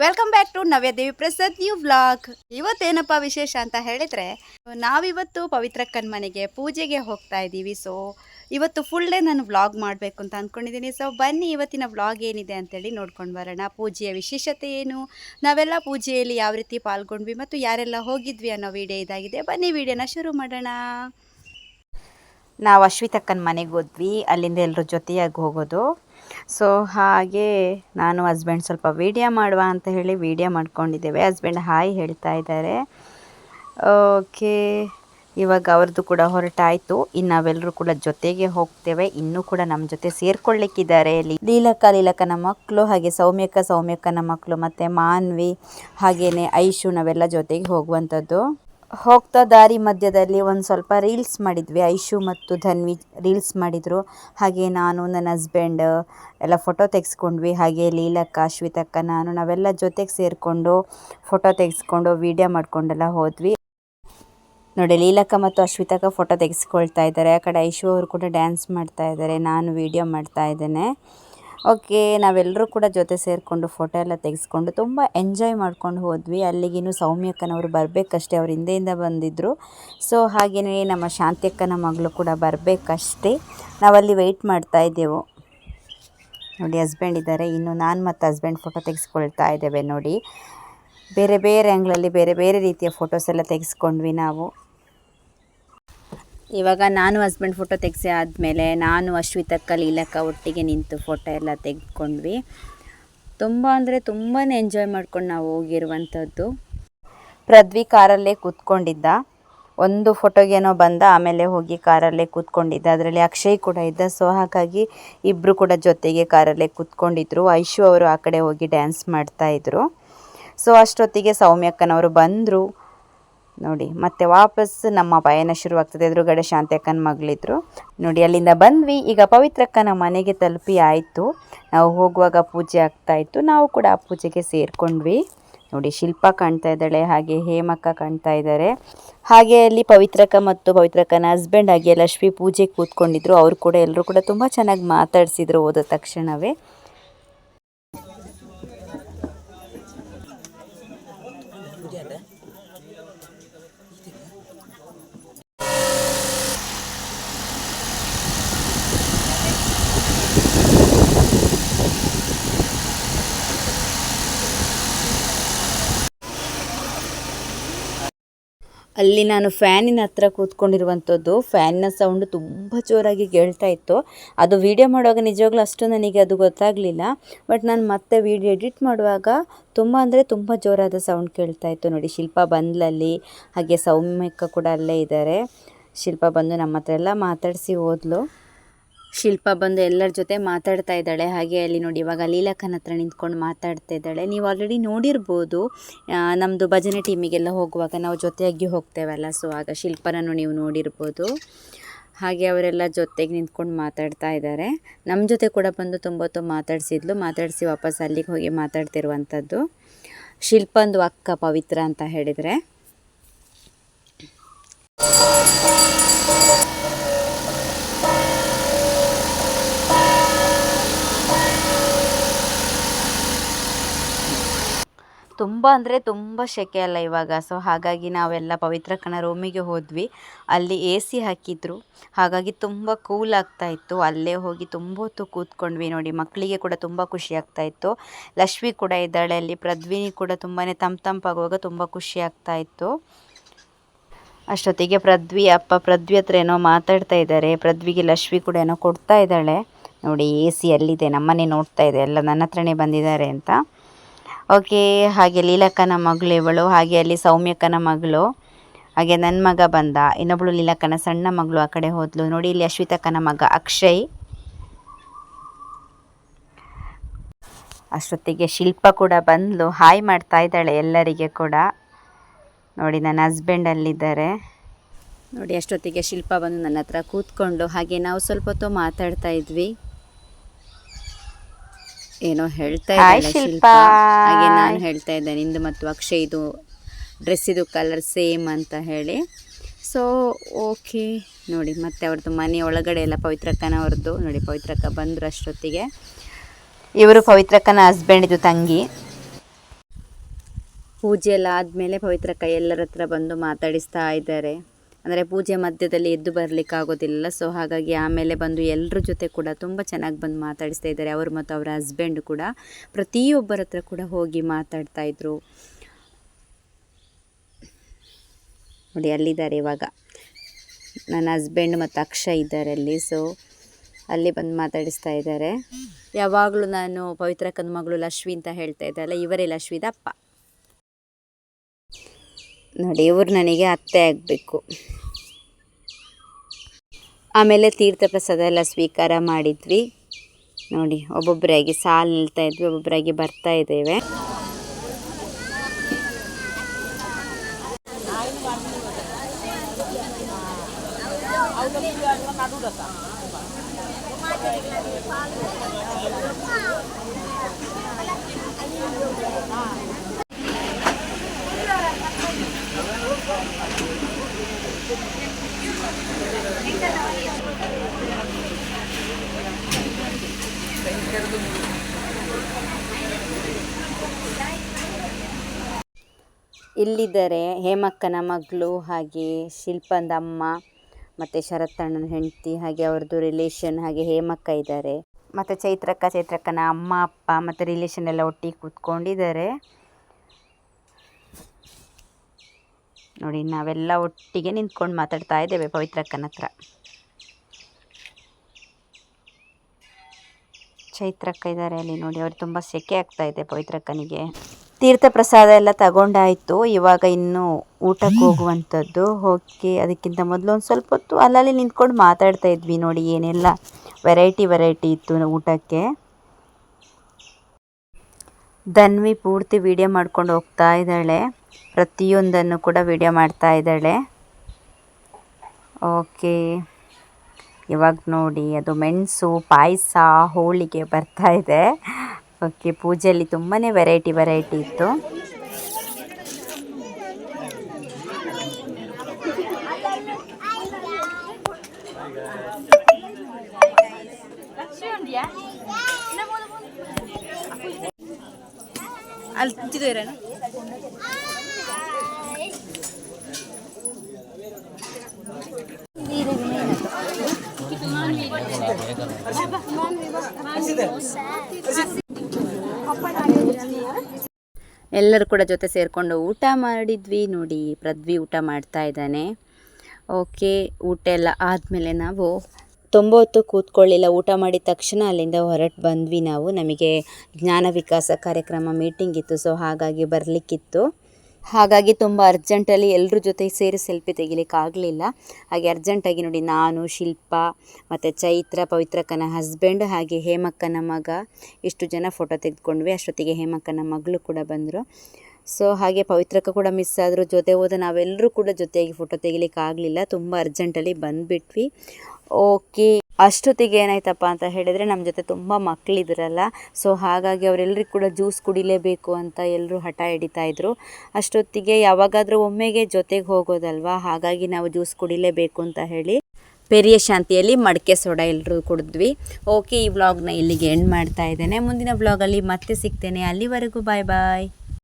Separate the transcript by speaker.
Speaker 1: Welcome back to Navyadevi Prasad new vlog ಇವತ್ತೇನಪ್ಪ ವಿಶೇಷ ಅಂತ ಹೇಳಿದರೆ, ನಾವಿವತ್ತು ಪವಿತ್ರಕ್ಕನ ಮನೆಗೆ ಪೂಜೆಗೆ ಹೋಗ್ತಾ ಇದ್ದೀವಿ. ಸೊ ಇವತ್ತು ಫುಲ್ ಡೇ ನಾನು ವ್ಲಾಗ್ ಮಾಡಬೇಕು ಅಂತ ಅಂದ್ಕೊಂಡಿದ್ದೀನಿ ಸೊ ಬನ್ನಿ ಇವತ್ತಿನ ವ್ಲಾಗ್ ಏನಿದೆ ಅಂತೇಳಿ ನೋಡ್ಕೊಂಡು ಬರೋಣ. ಪೂಜೆಯ ವಿಶೇಷತೆ ಏನು? ನಾವೆಲ್ಲ ಪೂಜೆಯಲ್ಲಿ ಯಾವ ರೀತಿ ಪಾಲ್ಗೊಂಡ್ವಿ ಮತ್ತು ಯಾರೆಲ್ಲ ಹೋಗಿದ್ವಿ ಅನ್ನೋ ವಿಡಿಯೋ ಇದಾಗಿದೆ. ಬನ್ನಿ ವಿಡಿಯೋನ ಶುರು ಮಾಡೋಣ. ನಾವು ಅಶ್ವಿತಕ್ಕನ ಮನೆಗೆ ಹೋದ್ವಿ. ಅಲ್ಲಿಂದ ಎಲ್ಲರ ಜೊತೆಯಾಗಿ ಹೋಗೋದು. ಸೊ ಹಾಗೆ ನಾನು ಹಸ್ಬೆಂಡ್ ಸ್ವಲ್ಪ ವೀಡಿಯೋ ಮಾಡುವ ಅಂತ ಹೇಳಿ ವೀಡಿಯೋ ಮಾಡ್ಕೊಂಡಿದ್ದೇವೆ. ಹಸ್ಬೆಂಡ್ ಹಾಯ್ ಹೇಳ್ತಾ ಇದ್ದಾರೆ. ಓಕೆ ಇವಾಗ ಅವ್ರದ್ದು ಕೂಡ ಹೊರಟಾಯಿತು. ಇನ್ನು ನಾವೆಲ್ಲರೂ ಕೂಡ ಜೊತೆಗೆ ಹೋಗ್ತೇವೆ. ಇನ್ನೂ ಕೂಡ ನಮ್ಮ ಜೊತೆ ಸೇರ್ಕೊಳ್ಳಿಕ್ಕಿದ್ದಾರೆ ಲೀಲಕ್ಕ ಲೀಲಕ್ಕನ ಮಕ್ಕಳು, ಹಾಗೆ ಸೌಮ್ಯಕ್ಕ ಸೌಮ್ಯಕ್ಕನ ಮಕ್ಕಳು, ಮತ್ತು ಮಾನ್ವಿ ಹಾಗೆಯೇ ಐಶು, ನಾವೆಲ್ಲ ಜೊತೆಗೆ ಹೋಗುವಂಥದ್ದು. ಹೋಗ್ತಾ ದಾರಿ ಮಧ್ಯದಲ್ಲಿ ಒಂದು ಸ್ವಲ್ಪ ರೀಲ್ಸ್ ಮಾಡಿದ್ವಿ. ಐಶು ಮತ್ತು ಧನ್ವಿ ರೀಲ್ಸ್ ಮಾಡಿದರು. ಹಾಗೆ ನಾನು, ನನ್ನ ಹಸ್ಬೆಂಡ್ ಎಲ್ಲ ಫೋಟೋ ತೆಗೆಸ್ಕೊಂಡ್ವಿ. ಹಾಗೆ ಲೀಲಕ್ಕ ಅಶ್ವಿತಕ್ಕ ನಾನು, ನಾವೆಲ್ಲ ಜೊತೆಗೆ ಸೇರಿಕೊಂಡು ಫೋಟೋ ತೆಗೆಸ್ಕೊಂಡು ವೀಡಿಯೋ ಮಾಡ್ಕೊಂಡೆಲ್ಲ ಹೋದ್ವಿ. ನೋಡಿ, ಲೀಲಕ್ಕ ಮತ್ತು ಅಶ್ವಿತಕ್ಕ ಫೋಟೋ ತೆಗೆಸ್ಕೊಳ್ತಾ ಇದ್ದಾರೆ. ಆ ಕಡೆ ಐಶು ಅವರು ಕೂಡ ಡ್ಯಾನ್ಸ್ ಮಾಡ್ತಾ ಇದ್ದಾರೆ. ನಾನು ವೀಡಿಯೋ ಮಾಡ್ತಾ ಇದ್ದೇನೆ. ಓಕೆ ನಾವೆಲ್ಲರೂ ಕೂಡ ಜೊತೆ ಸೇರಿಕೊಂಡು ಫೋಟೋ ಎಲ್ಲ ತೆಗೆಸ್ಕೊಂಡು ತುಂಬ ಎಂಜಾಯ್ ಮಾಡ್ಕೊಂಡು ಹೋದ್ವಿ. ಅಲ್ಲಿಗಿನ್ನು ಸೌಮ್ಯಕ್ಕನವರು ಬರಬೇಕಷ್ಟೇ, ಅವ್ರು ಹಿಂದೆಯಿಂದ ಬಂದಿದ್ದರು ಸೊ ಹಾಗೆಯೇ ನಮ್ಮ ಶಾಂತಿಯಕ್ಕನ ಮಗಳು ಕೂಡ ಬರಬೇಕಷ್ಟೇ. ನಾವಲ್ಲಿ ವೆಯ್ಟ್ ಮಾಡ್ತಾ ಇದ್ದೆವು. ನೋಡಿ ಹಸ್ಬೆಂಡ್ ಇದ್ದಾರೆ. ಇನ್ನು ನಾನು ಮತ್ತು ಹಸ್ಬೆಂಡ್ ಫೋಟೋ ತೆಗೆಸ್ಕೊಳ್ತಾ ಇದ್ದೇವೆ ನೋಡಿ. ಬೇರೆ ಬೇರೆ ಆ್ಯಂಗ್ಲಲ್ಲಿ ಬೇರೆ ಬೇರೆ ರೀತಿಯ ಫೋಟೋಸ್ ಎಲ್ಲ ತೆಗೆಸ್ಕೊಂಡ್ವಿ ನಾವು. ಇವಾಗ ನಾನು ಹಸ್ಬೆಂಡ್ ಫೋಟೋ ತೆಗೆಸಿ ಆದಮೇಲೆ ನಾನು ಅಶ್ವಿತಕ್ಕ, ಲೀಲಕ್ಕ ಒಟ್ಟಿಗೆ ನಿಂತು ಫೋಟೋ ಎಲ್ಲ ತೆಗೆದುಕೊಂಡ್ವಿ. ತುಂಬ ಅಂದರೆ ತುಂಬಾ ಎಂಜಾಯ್ ಮಾಡ್ಕೊಂಡು ನಾವು ಹೋಗಿರುವಂಥದ್ದು. ಪ್ರದ್ವಿ ಕಾರಲ್ಲೇ ಕೂತ್ಕೊಂಡಿದ್ದ. ಒಂದು ಫೋಟೋಗೇನೋ ಬಂದ, ಆಮೇಲೆ ಹೋಗಿ ಕಾರಲ್ಲೇ ಕೂತ್ಕೊಂಡಿದ್ದ. ಅದರಲ್ಲಿ ಅಕ್ಷಯ್ ಕೂಡ ಇದ್ದ. ಸೊ ಹಾಗಾಗಿ ಇಬ್ಬರು ಕೂಡ ಜೊತೆಗೆ ಕಾರಲ್ಲೇ ಕೂತ್ಕೊಂಡಿದ್ರು. ಐಶು ಅವರು ಆ ಕಡೆ ಹೋಗಿ ಡ್ಯಾನ್ಸ್ ಮಾಡ್ತಾಯಿದ್ರು ಸೊ ಅಷ್ಟೊತ್ತಿಗೆ ಸೌಮ್ಯಕ್ಕನವರು ಬಂದರು. ನೋಡಿ, ಮತ್ತೆ ವಾಪಸ್ ನಮ್ಮ ಪಯಣ ಶುರುವಾಗ್ತದೆ. ಎದುರುಗಡೆ ಶಾಂತಕ್ಕನ ಮಗಳಿದ್ರು. ನೋಡಿ, ಅಲ್ಲಿಂದ ಬಂದ್ವಿ. ಈಗ ಪವಿತ್ರಕ್ಕನ ಮನೆಗೆ ತಲುಪಿ ಆಯಿತು. ನಾವು ಹೋಗುವಾಗ ಪೂಜೆ ಆಗ್ತಾ ಇತ್ತು. ನಾವು ಕೂಡ ಆ ಪೂಜೆಗೆ ಸೇರಿಕೊಂಡ್ವಿ. ನೋಡಿ, ಶಿಲ್ಪ ಕಾಣ್ತಾ ಇದ್ದಾಳೆ, ಹಾಗೆ ಹೇಮಕ್ಕ ಕಾಣ್ತಾ ಇದ್ದಾರೆ. ಹಾಗೆ ಅಲ್ಲಿ ಪವಿತ್ರಕ್ಕ ಮತ್ತು ಪವಿತ್ರಕ್ಕನ ಹಸ್ಬೆಂಡ್ ಆಗಿ ಲಕ್ಷ್ಮಿ ಪೂಜೆ ಕೂತ್ಕೊಂಡಿದ್ರು. ಅವರು ಕೂಡ ಎಲ್ಲರೂ ಕೂಡ ತುಂಬ ಚೆನ್ನಾಗಿ ಮಾತಾಡಿಸಿದ್ರು ಹೋದ ತಕ್ಷಣವೇ. ಅಲ್ಲಿ ನಾನು ಫ್ಯಾನಿನ ಹತ್ರ ಕೂತ್ಕೊಂಡಿರುವಂಥದ್ದು, ಫ್ಯಾನ್ನ ಸೌಂಡ್ ತುಂಬ ಜೋರಾಗಿ ಕೇಳ್ತಾ ಇತ್ತು. ಅದು ವೀಡಿಯೋ ಮಾಡುವಾಗ ನಿಜವಾಗ್ಲೂ ಅಷ್ಟು ನನಗೆ ಅದು ಗೊತ್ತಾಗಲಿಲ್ಲ. ಬಟ್ ನಾನು ಮತ್ತೆ ವೀಡಿಯೋ ಎಡಿಟ್ ಮಾಡುವಾಗ ತುಂಬ ಅಂದರೆ ತುಂಬ ಜೋರಾದ ಸೌಂಡ್ ಕೇಳ್ತಾ ಇತ್ತು. ನೋಡಿ, ಶಿಲ್ಪ ಬಂದ್ಲಲ್ಲಿ, ಹಾಗೆ ಸೌಮ್ಯಕ್ಕ ಕೂಡ ಅಲ್ಲೇ ಇದ್ದಾರೆ ಶಿಲ್ಪ ಬಂದು ನಮ್ಮ ಹತ್ರ ಎಲ್ಲ ಮಾತಾಡಿಸಿ ಹೋದ್ಲು. ಶಿಲ್ಪ ಬಂದು ಎಲ್ಲರ ಜೊತೆ ಮಾತಾಡ್ತಾ ಇದ್ದಾಳೆ. ಹಾಗೆ ಅಲ್ಲಿ ನೋಡಿ ಇವಾಗ ಲೀಲಕ್ಕನ ಹತ್ರ ನಿಂತ್ಕೊಂಡು ಮಾತಾಡ್ತಾ ಇದ್ದಾಳೆ. ನೀವು ಆಲ್ರೆಡಿ ನೋಡಿರ್ಬೋದು ನಮ್ಮದು ಭಜನೆ ಟೀಮಿಗೆಲ್ಲ ಹೋಗುವಾಗ ನಾವು ಜೊತೆಯಾಗಿ ಹೋಗ್ತೇವಲ್ಲ. ಸೊ ಆಗ ಶಿಲ್ಪನನ್ನು ನೀವು ನೋಡಿರ್ಬೋದು. ಹಾಗೆ ಅವರೆಲ್ಲ ಜೊತೆಗೆ ನಿಂತ್ಕೊಂಡು ಮಾತಾಡ್ತಾ ಇದ್ದಾರೆ. ನಮ್ಮ ಜೊತೆ ಕೂಡ ಬಂದು ತುಂಬ ಹೊತ್ತು ಮಾತಾಡಿಸಿದ್ಲು. ಮಾತಾಡಿಸಿ ವಾಪಸ್ ಅಲ್ಲಿಗೆ ಹೋಗಿ ಮಾತಾಡ್ತಿರುವಂಥದ್ದು. ಶಿಲ್ಪಂದು ಅಕ್ಕ ಪವಿತ್ರ ಅಂತ ಹೇಳಿದರೆ. ತುಂಬ ಅಂದರೆ ತುಂಬ ಸೆಕೆ ಅಲ್ಲ ಇವಾಗ. ಸೊ ಹಾಗಾಗಿ ನಾವೆಲ್ಲ ಪವಿತ್ರ ಕಣ ರೂಮಿಗೆ ಹೋದ್ವಿ. ಅಲ್ಲಿ ಎ ಸಿ ಹಾಕಿದ್ರು. ಹಾಗಾಗಿ ತುಂಬ ಕೂಲ್ ಆಗ್ತಾ ಇತ್ತು. ಅಲ್ಲೇ ಹೋಗಿ ತುಂಬ ಹೊತ್ತು ಕೂತ್ಕೊಂಡ್ವಿ ನೋಡಿ. ಮಕ್ಕಳಿಗೆ ಕೂಡ ತುಂಬ ಖುಷಿ ಆಗ್ತಾ ಇತ್ತು. ಲಕ್ಷ್ಮಿ ಕೂಡ ಇದ್ದಾಳೆ ಅಲ್ಲಿ. ಪ್ರದ್ವಿನಿ ಕೂಡ ತುಂಬಾ ತಂಪು ತಂಪಾಗುವಾಗ ತುಂಬ ಖುಷಿ ಆಗ್ತಾ ಇತ್ತು. ಅಷ್ಟೊತ್ತಿಗೆ ಪ್ರದ್ವಿ, ಅಪ್ಪ ಪ್ರದ್ವಿ ಹತ್ರ ಏನೋ ಮಾತಾಡ್ತಾ ಇದ್ದಾರೆ. ಪ್ರದ್ವಿಗೆ ಲಕ್ಷ್ಮಿ ಕೂಡ ಏನೋ ಕೊಡ್ತಾ ಇದ್ದಾಳೆ. ನೋಡಿ ಎ ಸಿ ಅಲ್ಲಿದೆ. ನಮ್ಮನೆ ನೋಡ್ತಾ ಇದೆ. ಎಲ್ಲ ನನ್ನ ಹತ್ರನೇ ಬಂದಿದ್ದಾರೆ ಅಂತ. ಓಕೆ, ಹಾಗೆ ಲೀಲಕ್ಕನ ಮಗಳು ಇವಳು, ಹಾಗೆ ಅಲ್ಲಿ ಸೌಮ್ಯಕ್ಕನ ಮಗಳು, ಹಾಗೆ ನನ್ನ ಮಗ ಬಂದ, ಇನ್ನೊಬ್ಳು ಲೀಲಕ್ಕನ ಸಣ್ಣ ಮಗಳು ಆ ಕಡೆ ಹೋದ್ಲು. ನೋಡಿ, ಇಲ್ಲಿ ಅಶ್ವಿತಕ್ಕನ ಮಗ ಅಕ್ಷಯ್. ಅಷ್ಟೊತ್ತಿಗೆ ಶಿಲ್ಪ ಕೂಡ ಬಂದ್ಲು. ಹಾಯ್ ಮಾಡ್ತಾ ಇದ್ದಾಳೆ ಎಲ್ಲರಿಗೆ ಕೂಡ. ನೋಡಿ, ನನ್ನ ಹಸ್ಬೆಂಡ್ ಅಲ್ಲಿದ್ದಾರೆ. ನೋಡಿ, ಅಷ್ಟೊತ್ತಿಗೆ ಶಿಲ್ಪ ಬಂದು ನನ್ನ ಹತ್ರ ಕೂತ್ಕೊಂಡು, ಹಾಗೆ ನಾವು ಸ್ವಲ್ಪ ಹೊತ್ತು ಮಾತಾಡ್ತಾ ಇದ್ವಿ. ಏನೋ ಹೇಳ್ತಾ
Speaker 2: ಇದ್ದಾರೆ
Speaker 1: ಇದ್ದಾಳೆ ಶಿಲ್ಪ. ಹಾಗೆ ನಾನು ಹೇಳ್ತಾ ಇದ್ದೆ ನಿಂದು ಮತ್ತು ಅಕ್ಷಯ್ ಇದು ಡ್ರೆಸ್ ಇದು ಕಲರ್ ಸೇಮ್ ಅಂತ ಹೇಳಿ. ಸೊ ಓಕೆ ನೋಡಿ ಮತ್ತೆ ಅವ್ರದ್ದು ಮನೆ ಒಳಗಡೆ ಎಲ್ಲ ಪವಿತ್ರಕ್ಕನವ್ರದ್ದು ನೋಡಿ ಪವಿತ್ರಕ್ಕ ಬಂದರು ಅಷ್ಟೊತ್ತಿಗೆ. ಇವರು ಪವಿತ್ರಕ್ಕನ ಹಸ್ಬೆಂಡ್ ಇದು ತಂಗಿ. ಪೂಜೆ ಎಲ್ಲ ಆದಮೇಲೆ ಪವಿತ್ರಕ್ಕ ಎಲ್ಲರ ಹತ್ರ ಬಂದು ಮಾತಾಡಿಸ್ತಾ ಇದ್ದಾರೆ. ಅಂದರೆ ಪೂಜೆ ಮಧ್ಯದಲ್ಲಿ ಎದ್ದು ಬರಲಿಕ್ಕಾಗೋದಿಲ್ಲ. ಸೊ ಹಾಗಾಗಿ ಆಮೇಲೆ ಬಂದು ಎಲ್ಲರ ಜೊತೆ ಕೂಡ ತುಂಬ ಚೆನ್ನಾಗಿ ಬಂದು ಮಾತಾಡಿಸ್ತಾ ಇದ್ದಾರೆ. ಅವರು ಮತ್ತು ಅವರ ಹಸ್ಬೆಂಡ್ ಕೂಡ. ಪ್ರತಿಯೊಬ್ಬರ ಹತ್ರ ಕೂಡ ಹೋಗಿ ಮಾತಾಡ್ತಾ ಇದ್ರು. ನೋಡಿ, ಅಲ್ಲಿದ್ದಾರೆ ಇವಾಗ. ನನ್ನ ಹಸ್ಬೆಂಡ್ ಮತ್ತು ಅಕ್ಷಯ್ ಇದ್ದಾರೆ ಅಲ್ಲಿ. ಸೊ ಅಲ್ಲಿ ಬಂದು ಮಾತಾಡಿಸ್ತಾ ಇದ್ದಾರೆ. ಯಾವಾಗಲೂ ನಾನು ಪವಿತ್ರ ಮಗಳು ಲಕ್ಷ್ಮಿ ಅಂತ ಹೇಳ್ತಾ ಇದ್ದಲ್ಲ ಇವರೇ ಲಕ್ಷ್ಮಿದ ಅಪ್ಪ ನೋಡಿ ಇವರು ನನಗೆ ಅತ್ತೆ ಆಗಬೇಕು. ಆಮೇಲೆ ತೀರ್ಥ ಪ್ರಸಾದ ಎಲ್ಲ ಸ್ವೀಕಾರ ಮಾಡಿದ್ವಿ. ನೋಡಿ, ಒಬ್ಬೊಬ್ಬರಾಗಿ ಸಾಲು ನಿಲ್ತಾ ಇದ್ವಿ, ಒಬ್ಬೊಬ್ಬರಾಗಿ ಬರ್ತಾ ಇದ್ದೇವೆ. ಇಲ್ಲಿದ್ದಾರೆ ಹೇಮಕ್ಕನ ಮಗಳು ಹಾಗೆ ಶಿಲ್ಪಂದ ಅಮ್ಮ, ಮತ್ತು ಶರತ್ತಣ್ಣನ ಹೆಂಡತಿ, ಹಾಗೆ ಅವ್ರದ್ದು ರಿಲೇಷನ್ ಹಾಗೆ ಹೇಮಕ್ಕ ಇದ್ದಾರೆ. ಮತ್ತು ಚೈತ್ರಕ್ಕ, ಚೈತ್ರಕ್ಕನ ಅಮ್ಮ, ಅಪ್ಪ ಮತ್ತು ರಿಲೇಷನ್ ಎಲ್ಲ ಒಟ್ಟಿಗೆ ಕೂತ್ಕೊಂಡಿದ್ದಾರೆ. ನೋಡಿ, ನಾವೆಲ್ಲ ಒಟ್ಟಿಗೆ ನಿಂತ್ಕೊಂಡು ಮಾತಾಡ್ತಾ ಇದ್ದೇವೆ ಪವಿತ್ರಕ್ಕನ ಹತ್ರ. ಚೈತ್ರಕ್ಕ ಇದ್ದಾರೆ ಅಲ್ಲಿ ನೋಡಿ ಅವ್ರಿಗೆ ತುಂಬ ಸೆಕೆ ಆಗ್ತಾ ಇದೆ ಪವಿತ್ರಕ್ಕನಿಗೆ. ತೀರ್ಥ ಪ್ರಸಾದ ಎಲ್ಲ ತಗೊಂಡಾಯ್ತು. ಇವಾಗ ಇನ್ನು ಊಟಕ್ಕೆ ಹೋಗುವಂಥದ್ದು. ಹೋಗಿ ಅದಕ್ಕಿಂತ ಮೊದಲು ಒಂದು ಸ್ವಲ್ಪ ಹೊತ್ತು ಅಲ್ಲಲ್ಲಿ ನಿಂತ್ಕೊಂಡು ಮಾತಾಡ್ತಾ ಇದ್ವಿ ನೋಡಿ ಏನೆಲ್ಲ ವೆರೈಟಿ ವೆರೈಟಿ ಇತ್ತು ಊಟಕ್ಕೆ. ಧನ್ವಿ ಪೂರ್ತಿ ವಿಡಿಯೋ ಮಾಡ್ಕೊಂಡು ಹೋಗ್ತಾ ಇದ್ದಾಳೆ. ಪ್ರತಿಯೊಂದನ್ನು ಕೂಡ ವಿಡಿಯೋ ಮಾಡ್ತಾ ಇದ್ದಾಳೆ. ಓಕೆ ಇವಾಗ ನೋಡಿ ಅದು ಮೆಣಸು ಪಾಯಸ ಹೋಳಿಗೆ ಬರ್ತಾ ಇದೆ. ಓಕೆ ಪೂಜೆಯಲ್ಲಿ ತುಂಬಾ ವೆರೈಟಿ ವೆರೈಟಿ ಇತ್ತು ಅಲ್ಲಿ ಎಲ್ಲರೂ ಕೂಡ ಜೊತೆ ಸೇರಿಕೊಂಡು ಊಟ ಮಾಡಿದ್ವಿ. ನೋಡಿ, ಪೃಥ್ವಿ ಊಟ ಮಾಡ್ತಾ ಇದ್ದಾನೆ. ಓಕೆ, ಊಟ ಎಲ್ಲ ಆದಮೇಲೆ ನಾವು ತುಂಬ ಹೊತ್ತು ಕೂತ್ಕೊಳ್ಳಿಲ್ಲ. ಊಟ ಮಾಡಿದ ತಕ್ಷಣ ಅಲ್ಲಿಂದ ಹೊರಟು ಬಂದ್ವಿ ನಾವು. ನಮಗೆ ಜ್ಞಾನ ವಿಕಾಸ ಕಾರ್ಯಕ್ರಮ ಮೀಟಿಂಗ್ ಇತ್ತು. ಸೊ ಹಾಗಾಗಿ ಬರಲಿಕ್ಕಿತ್ತು. ಹಾಗಾಗಿ ತುಂಬ ಅರ್ಜೆಂಟಲ್ಲಿ ಎಲ್ಲರ ಜೊತೆ ಸೇರಿ ಸೆಲ್ಫಿ ತೆಗಿಲಿಕ್ಕೆ ಆಗಲಿಲ್ಲ. ಹಾಗೆ ಅರ್ಜೆಂಟಾಗಿ ನೋಡಿ ನಾನು, ಶಿಲ್ಪ, ಮತ್ತು ಚೈತ್ರ, ಪವಿತ್ರಕ್ಕನ ಹಸ್ಬೆಂಡ್ ಹಾಗೆ ಹೇಮಕ್ಕನ ಮಗ. ಇಷ್ಟು ಜನ ಫೋಟೋ ತೆಗೆದುಕೊಂಡ್ವಿ. ಅಷ್ಟೊತ್ತಿಗೆ ಹೇಮಕ್ಕನ ಮಗಳು ಕೂಡ ಬಂದರು. ಸೊ ಹಾಗೆ ಪವಿತ್ರಕ್ಕ ಕೂಡ ಮಿಸ್ ಆದರೂ. ಜೊತೆ ಹೋದ ನಾವೆಲ್ಲರೂ ಕೂಡ ಜೊತೆಯಾಗಿ ಫೋಟೋ ತೆಗಿಲಿಕ್ಕೆ ಆಗಲಿಲ್ಲ. ತುಂಬ ಅರ್ಜೆಂಟಲ್ಲಿ ಬಂದುಬಿಟ್ವಿ. ಓಕೆ ಅಷ್ಟೊತ್ತಿಗೆ ಏನಾಯ್ತಪ್ಪ ಅಂತ ಹೇಳಿದರೆ ನಮ್ಮ ಜೊತೆ ತುಂಬ ಮಕ್ಕಳಿದ್ರಲ್ಲ ಸೊ ಹಾಗಾಗಿ ಅವರೆಲ್ಲರಿಗೂ ಕೂಡ ಜ್ಯೂಸ್ ಕುಡಿಲೇಬೇಕು ಅಂತ ಎಲ್ಲರೂ ಹಠ ಹಿಡಿತಾ ಇದ್ರು. ಅಷ್ಟೊತ್ತಿಗೆ ಯಾವಾಗಾದರೂ ಒಮ್ಮೆಗೆ ಜೊತೆಗೆ ಹೋಗೋದಲ್ವಾ? ಹಾಗಾಗಿ ನಾವು ಜ್ಯೂಸ್ ಕುಡಿಲೇಬೇಕು ಅಂತ ಹೇಳಿ ಪೆರಿಯ ಶಾಂತಿಯಲ್ಲಿ ಮಡಿಕೆ ಸೋಡಾ ಎಲ್ಲರೂ ಕುಡಿದ್ವಿ. ಓಕೆ ಈ ವ್ಲಾಗ್ನ ಇಲ್ಲಿಗೆ ಎಂಡ್ ಮಾಡ್ತಾ ಇದ್ದೇನೆ. ಮುಂದಿನ ವ್ಲಾಗಲ್ಲಿ ಮತ್ತೆ ಸಿಗ್ತೇನೆ. ಅಲ್ಲಿವರೆಗೂ ಬಾಯ್ ಬಾಯ್